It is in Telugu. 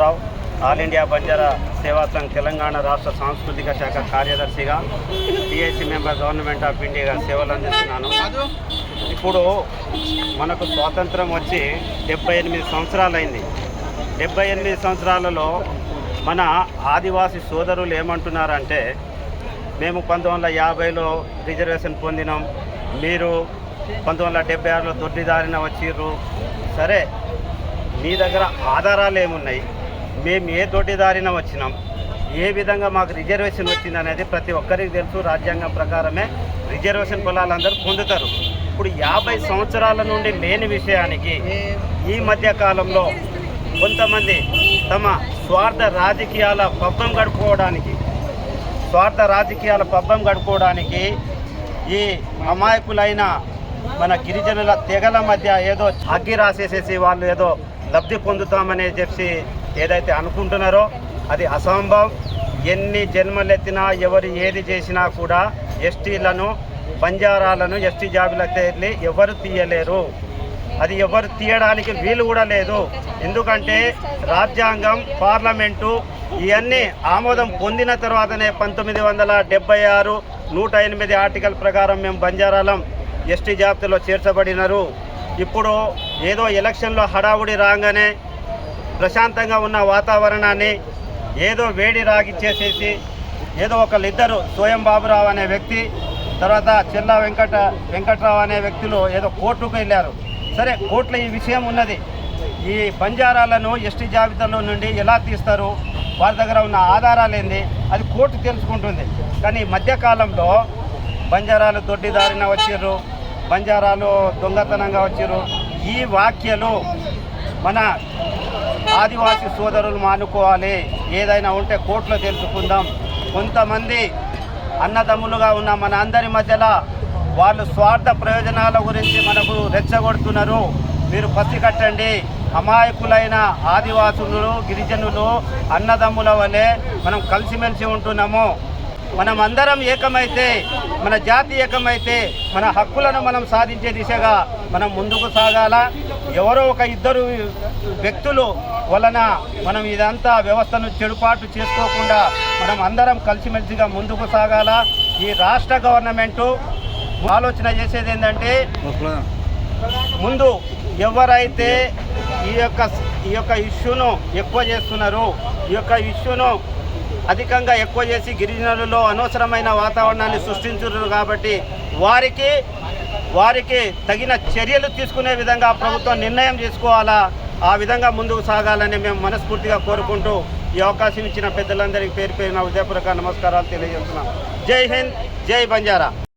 రావు ఆల్ ఇండియా బంజారా సేవా సంఘ్ తెలంగాణ రాష్ట్ర సాంస్కృతిక శాఖ కార్యదర్శిగా టీఐసీ మెంబర్ గవర్నమెంట్ ఆఫ్ ఇండియాగా సేవలు అందిస్తున్నాను. ఇప్పుడు మనకు స్వాతంత్రం వచ్చి డెబ్బై ఎనిమిది సంవత్సరాలైంది. డెబ్బై ఎనిమిది సంవత్సరాలలో మన ఆదివాసీ సోదరులు ఏమంటున్నారంటే మేము పంతొమ్మిది వందల యాభైలో రిజర్వేషన్ పొందినాం మీరు పంతొమ్మిది వందల డెబ్బై ఆరులో దొడ్డిదారిన వచ్చిర్రు. సరే మీ దగ్గర ఆధారాలు ఏమున్నాయి మేము ఏ దొడ్డిదారిన వచ్చినాం? ఏ విధంగా మాకు రిజర్వేషన్ వచ్చింది అనేది ప్రతి ఒక్కరికి తెలుసు. రాజ్యాంగం ప్రకారమే రిజర్వేషన్ పొలాలందరూ పొందుతారు. ఇప్పుడు యాభై సంవత్సరాల నుండి లేని విషయానికి ఈ మధ్య కాలంలో కొంతమంది తమ స్వార్థ రాజకీయాల పబ్బం గడుపుకోవడానికి స్వార్థ రాజకీయాల పబ్బం గడుపుకోవడానికి ఈ అమాయకులైన మన గిరిజనుల తెగల మధ్య ఏదో అగ్గి రాసేసేసి వాళ్ళు ఏదో లబ్ధి పొందుతామని చెప్పి ఏదైతే అనుకుంటున్నారో అది అసంభవం. ఎన్ని జన్మలెత్తినా ఎవరు ఏది చేసినా కూడా ఎస్టీలను బంజారాలను ఎస్టీ జాబిలకు తేలి ఎవరు తీయలేరు. అది ఎవరు తీయడానికి వీలు కూడా లేదు. ఎందుకంటే రాజ్యాంగం పార్లమెంటు ఇవన్నీ ఆమోదం పొందిన తర్వాతనే పంతొమ్మిది వందల డెబ్బై ఆరు నూట ఎనిమిది ఆర్టికల్ ప్రకారం మేము బంజారాలం ఎస్టీ జాబితాలో చేర్చబడినారు. ఇప్పుడు ఏదో ఎలక్షన్లో హడావుడి రాగానే ప్రశాంతంగా ఉన్న వాతావరణాన్ని ఏదో వేడి రాగిచ్చేసేసి ఏదో ఒకళ్ళిద్దరు స్వయం బాబురావు అనే వ్యక్తి తర్వాత చెల్లా వెంకట వెంకట్రావు అనే వ్యక్తులు ఏదో కోర్టుకు వెళ్ళారు. సరే కోర్టులో ఈ విషయం ఉన్నది. ఈ బంజారాలను ఎస్టీ జాబితాలో నుండి ఎలా తీస్తారు? వారి దగ్గర ఉన్న ఆధారాలు ఏంది? అది కోర్టు తెలుసుకుంటుంది. కానీ మధ్యకాలంలో బంజారాలు దొడ్డిదారిన వచ్చిర్రు బంజారాలు దొంగతనంగా వచ్చిర్రు. ఈ వాక్యలు మన ఆదివాసి సోదరులు మానుకోవాలి. ఏదైనా ఉంటే కోర్టులో తెలుసుకుందాం. కొంతమంది అన్నదమ్ములుగా ఉన్న మన అందరి మధ్యలో వాళ్ళు స్వార్థ ప్రయోజనాల గురించి మనకు రెచ్చగొడుతున్నారు. మీరు పసిగట్టండి అమాయకులైన ఆదివాసులు గిరిజనులు అన్నదమ్ముల వలె మనం కలిసిమెలిసి ఉంటున్నాము. మనం అందరం ఏకమైతే మన జాతి ఏకమైతే మన హక్కులను మనం సాధించే దిశగా మనం ముందుకు సాగాల? ఎవరో ఒక ఇద్దరు వ్యక్తులు వలన మనం ఇదంతా వ్యవస్థను చెడుపాటు చేసుకోకుండా మనం అందరం కలిసిమెలిసిగా ముందుకు సాగాల? ఈ రాష్ట్ర గవర్నమెంటు ఆలోచన చేసేది ఏంటంటే ముందు ఎవరైతే ఈ యొక్క ఈ యొక్క ఇష్యూను ఎక్కువ చేస్తున్నారో ఈ యొక్క ఇష్యూను అధికంగా ఎక్కువ చేసి గిరిజనులలో అనవసరమైన వాతావరణాన్ని సృష్టించున్నారు కాబట్టి వారికి వారికి తగిన చర్యలు తీసుకునే విధంగా ప్రభుత్వం నిర్ణయం తీసుకోవాలా? ఆ విధంగా ముందుకు సాగాలని మేము మనస్ఫూర్తిగా కోరుకుంటూ ఈ అవకాశం ఇచ్చిన పెద్దలందరికీ పేరు పేరున ఉదయపూర్వక నమస్కారాలు తెలియజేస్తున్నాం. జై హింద్ జై బంజారా.